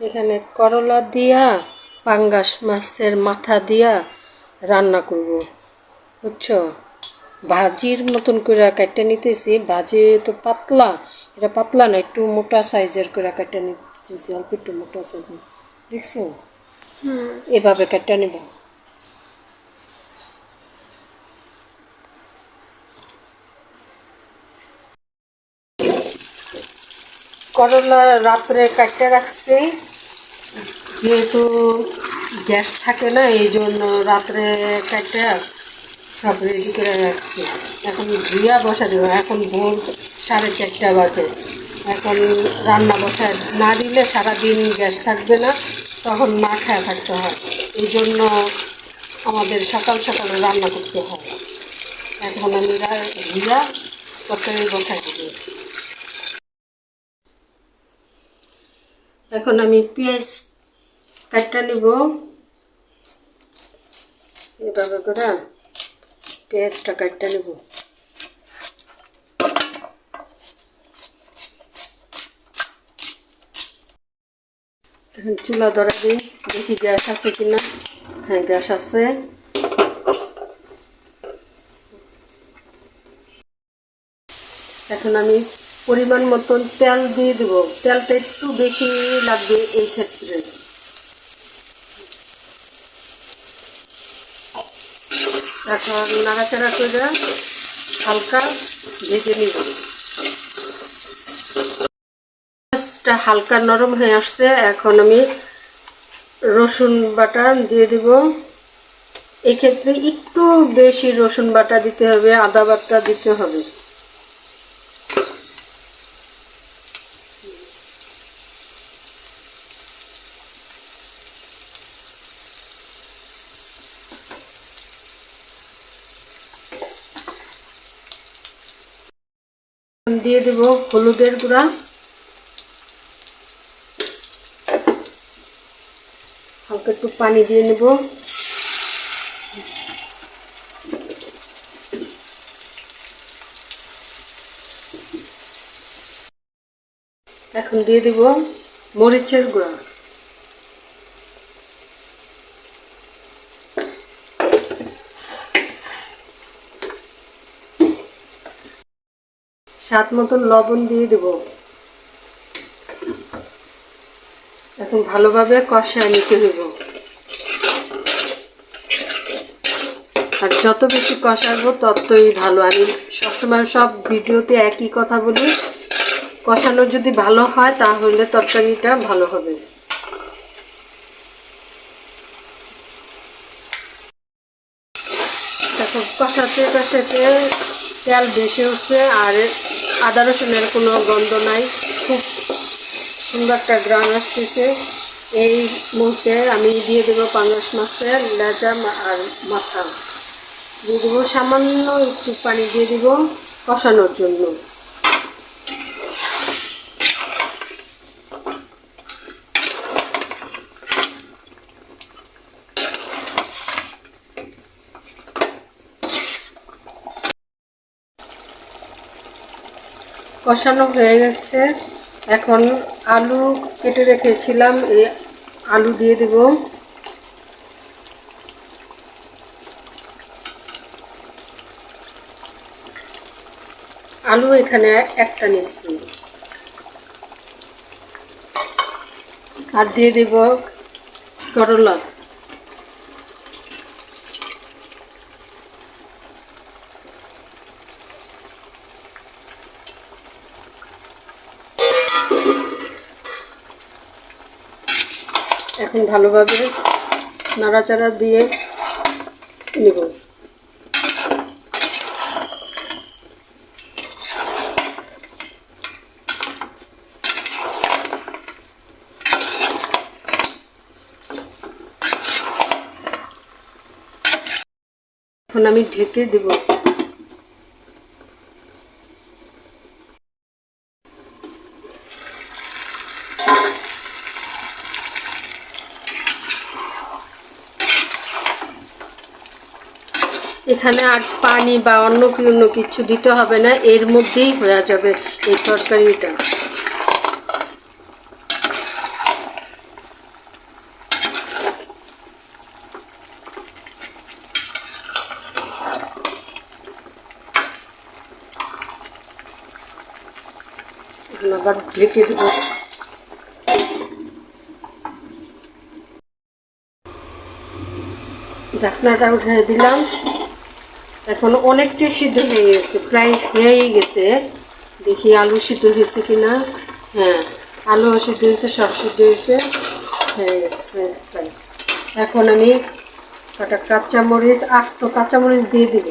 এখানে করলা দিয়া পাঙ্গাস মাছের মাথা দিয়া রান্না করব। বুঝছ? ভাজির মতন করে কাটতে নিতেছি। ভাজি তো পাতলা এটা পাতলা না একটু মোটা সাইজের করে কাটতে নিতেছি অল্প একটু মোটা সাইজের। দেখছ? এভাবে কাটতে নিব। করলা রাত্রে কাটতে রাখছি। যেহেতু গ্যাস থাকে না, এই জন্য রাত্রে কাটতে সব রেডি করে রাখছি। এখন ধুইয়া বসা দেবো, এখন ভোর সাড়ে চারটা বাজে। এখন রান্না বসা না দিলে সারাদিন গ্যাস থাকবে না, তখন না খায়া থাকতে হয়। এই জন্য আমাদের সকাল সকাল রান্না করতে হয়। এখন আমি ধুইয়া তরকারি বসাই দেবো। এখন আমি পেঁয়াজ কাটটা নিব। এভাবে করে পেঁয়াজটা কাটটা নেব। এখন চুলা ধরা দিই, দেখি গ্যাস আছে কিনা। হ্যাঁ গ্যাস আছে। এখন আমি পরিমাণ মতন তেল দিয়ে দেব। তেলটা একটু বেশি লাগবে এই ক্ষেত্রে। এখন নাড়াচাড়া করে হালকা ভেজে নিব। হালকা নরম হয়ে আসছে। এখন আমি রসুন বাটা দিয়ে দিব। এক্ষেত্রে একটু বেশি রসুন বাটা দিতে হবে, আদা বাটা দিতে হবে। দিয়ে দেব হলুদের গুঁড়া। হালকা একটু পানি দিয়ে নেব। এখন দিয়ে দিব মরিচের গুঁড়া। স্বাদ মতন লবণ দিয়ে দেব। এখন ভালোভাবে কষায় নিতে হইব আর যত বেশি কষাবো, ততই ভালো। আমি সবসময় সব ভিডিওতে একই কথা বলি, কষানো যদি ভালো হয়, তাহলে তরকারিটা ভালো হবে। দেখো, কষাতে কষাতে তেল বেশি উঠছে আর আদা রসুনের কোনো গন্ধ নাই। খুব সুন্দর একটা গ্রাম আসতেছে। এই মুহূর্তে আমি দিয়ে দেবো পাঙ্গাস মাছের লেজা আর মাথা। দিয়ে দেবো সামান্য একটু পানি দিয়ে দেবো কষানোর জন্য। কষানো হয়ে গেছে। এখন আলু কেটে রেখেছিলাম এই আলু দিয়ে দেব। আলু এখানে একটা নিচ্ছি। আর দিয়ে দেব করলা। এখন ভালোভাবে নাড়াচাড়া দিয়ে নেব। এখন আমি ঢেকে দেব। এখানে আর পানি বা অন্য অন্য কিছু দিতে হবে না, এর মধ্যেই হয়ে যাবে এই তরকারিটা। আবার ঢেকে দেব। ঢাকনাটা উঠে দিলাম। এখন অনেকটাই সিদ্ধ হয়ে গেছে, প্রায় হয়েই গেছে। দেখি আলু সিদ্ধ হয়েছে কি না হ্যাঁ আলু সিদ্ধ হয়েছে, সব সিদ্ধ হয়েছে। হয়ে গেছে এখন আমি কটা কাঁচামরিচ, আস্ত কাঁচামরিচ দিয়ে দিব।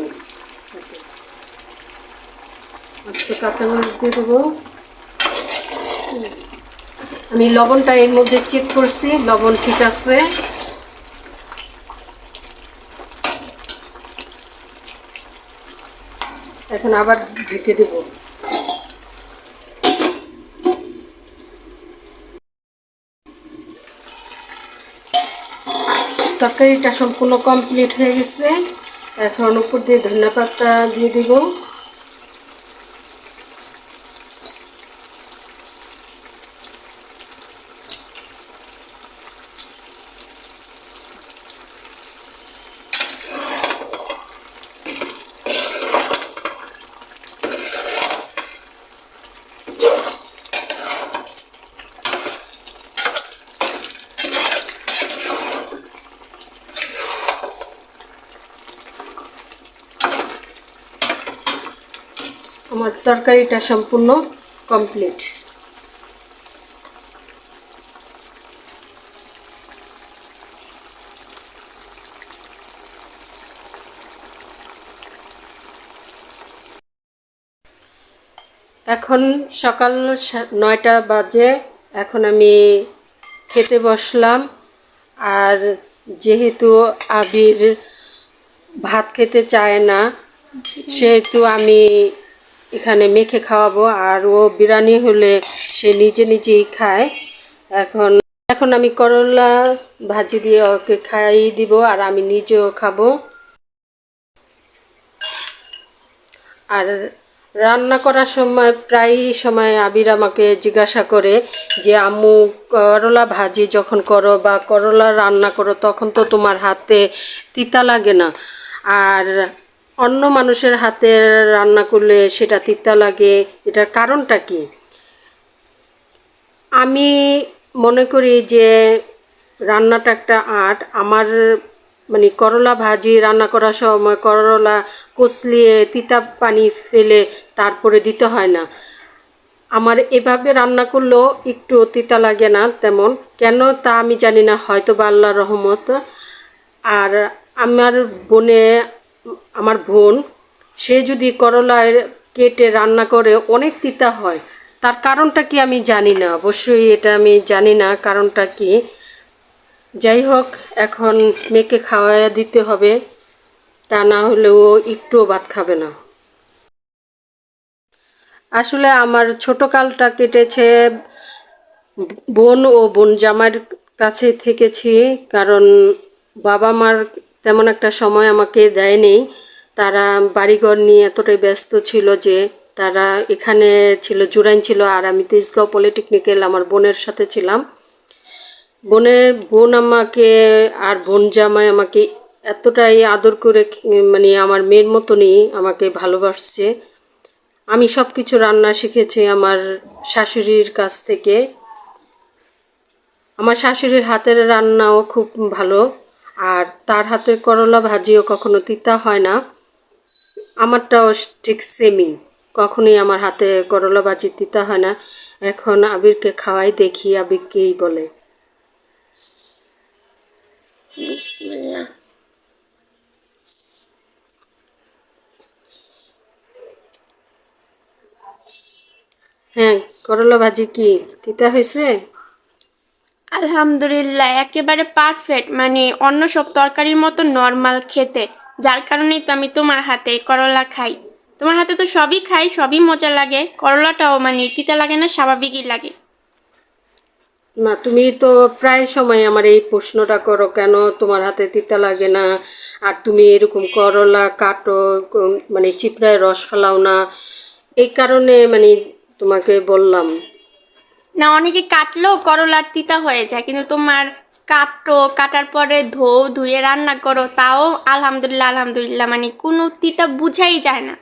আস্ত কাঁচামরিচ দিয়ে দেবো। আমি লবণটা এর মধ্যে চেক করছি, লবণ ঠিক আছে। এখন আবার ঢেকে দেব। তরকারিটা সম্পূর্ণ কমপ্লিট হয়ে গেছে। এখন উপর দিয়ে ধনিয়া পাতা দিয়ে দিব আমার তরকারিটা সম্পূর্ণ কমপ্লিট এখন সকাল নয়টা বাজে, এখন আমি খেতে বসলাম। আর যেহেতু আবির ভাত খেতে চায় না, সেহেতু আমি এখানে মেখে খাওয়াবো। আর ও বিরিয়ানি হলে সে নিজে নিজেই খায়। এখন এখন আমি করলা ভাজি দিয়ে ওকে খাইয়ে দিব আর আমি নিজেও খাব। আর রান্না করার সময় প্রায় সময় আবির আমাকে জিজ্ঞাসা করে যে, আম্মু, করলা ভাজি যখন করো বা করলা রান্না করো, তখন তো তোমার হাতে তিতা লাগে না। আর অন্য মানুষের হাতে রান্না করলে সেটা তিতা লাগে, এটার কারণটা কি? আমি মনে করি যে রান্নাটা একটা আর্ট। আমার মানে করলা ভাজি রান্না করার সময় করলা কচলিয়ে তিতা পানি ফেলে তারপরে দিতে হয় না। আমার এভাবে রান্না করলেও একটু তিতা লাগে না তেমন। কেন তা আমি জানি না হয়তো বা আল্লাহর রহমত। আর আমার বোনে আমার বোন, সে যদি করলায় কেটে রান্না করে, অনেক তিতা হয়। তার কারণটা কি আমি জানি না। অবশ্যই এটা আমি জানি না। কারণটা কি? যাই হোক, এখন মেয়েকে খাওয়া দিতে হবে। তা না হলেও একটুও ভাত খাবে না। আসলে আমার ছোট কালটা কেটেছে বোন ও বোন জামার কাছে থেকেছি। কারণ বাবা মার তেমন একটা সময় আমাকে দেয়নি। তারা বাড়িঘর নিয়ে এতটাই ব্যস্ত ছিল যে তারা এখানে ছিল, জুরাইন ছিল আর আমি তেজগাঁও পলিটেকনিক্যাল আমার বোনের সাথে ছিলাম। বোনের বোন আমাকে আর বোন জামাই আমাকে এতটাই আদর করে মানে আমার মেয়ের মতনই আমাকে ভালোবাসছে। আমি সব কিছু রান্না শিখেছি আমার শাশুড়ির কাছ থেকে। আমার শাশুড়ির হাতের রান্নাও খুব ভালো। আর তার হাতের করলা ভাজিও কখনো তিতা হয় না। আমারটাও ঠিক সেমই কখনোই আমার হাতে করলা ভাজি তিতা হয় না। এখন আবিরকে খাওয়াই দেখি আবিরকেই বলে। বিসমিল্লাহ। হ্যাঁ করলা ভাজি কি তিতা হয়েছে? আলহামদুলিল্লাহ, একেবারে পারফেক্ট মানে অন্য সব তরকারির মতো নর্মাল খেতে। যার কারণেই তো আমি তোমার হাতে করলা খাই। তোমার হাতে তো সবই খাই, সবই মজা লাগে। করলাটাও মানে তিতা লাগে না, স্বাভাবিকই লাগে। না, তুমি তো প্রায় সময় আমার এই প্রশ্নটা করো, কেন তোমার হাতে তিতা লাগে না? আর তুমি এরকম করলা কাটো মানে চিপড়ায় রস ফেলাও না। এই কারণে মানে তোমাকে বললাম। না, অনেকে কাটলো করলার তিতা হয়ে যায়, কিন্তু তোমার কাটো, কাটার পরে ধো ধুয়ে রান্না করো, তাও আলহামদুলিল্লাহ আলহামদুলিল্লাহ মানে কোনো তিতা বুঝাই যায় না।